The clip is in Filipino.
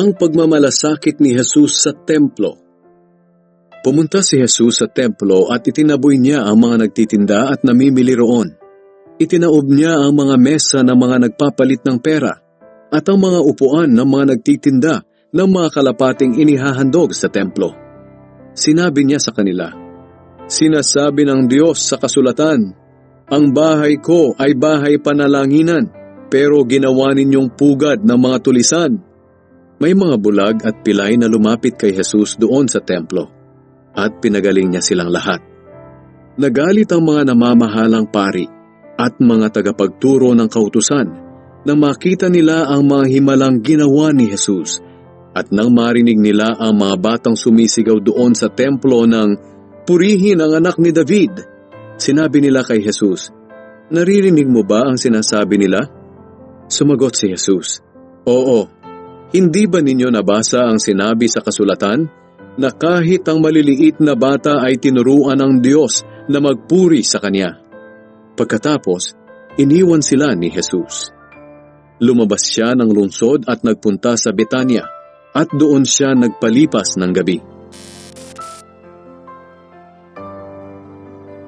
ang pagmamalasakit ni Jesus sa templo. Pumunta si Jesus sa templo at itinaboy niya ang mga nagtitinda at namimili roon. Itinaob niya ang mga mesa ng mga nagpapalit ng pera at ang mga upuan ng mga nagtitinda ng mga kalapating inihahandog sa templo. Sinabi niya sa kanila, Sinasabi ng Diyos sa kasulatan, Ang bahay ko ay bahay panalanginan, pero ginawa ninyong pugad ng mga tulisan. May mga bulag at pilay na lumapit kay Jesus doon sa templo, at pinagaling niya silang lahat. Nagalit ang mga namamahalang pari at mga tagapagturo ng kautusan nang makita nila ang mga himalang ginawa ni Jesus at nang marinig nila ang mga batang sumisigaw doon sa templo ng Purihin ang anak ni David. Sinabi nila kay Jesus, Naririnig mo ba ang sinasabi nila? Sumagot si Jesus, Oo, hindi ba ninyo nabasa ang sinabi sa kasulatan na kahit ang maliliit na bata ay tinuruan ng Diyos na magpuri sa Kanya? Pagkatapos, iniwan sila ni Jesus. Lumabas siya ng lungsod at nagpunta sa Betania at doon siya nagpalipas ng gabi.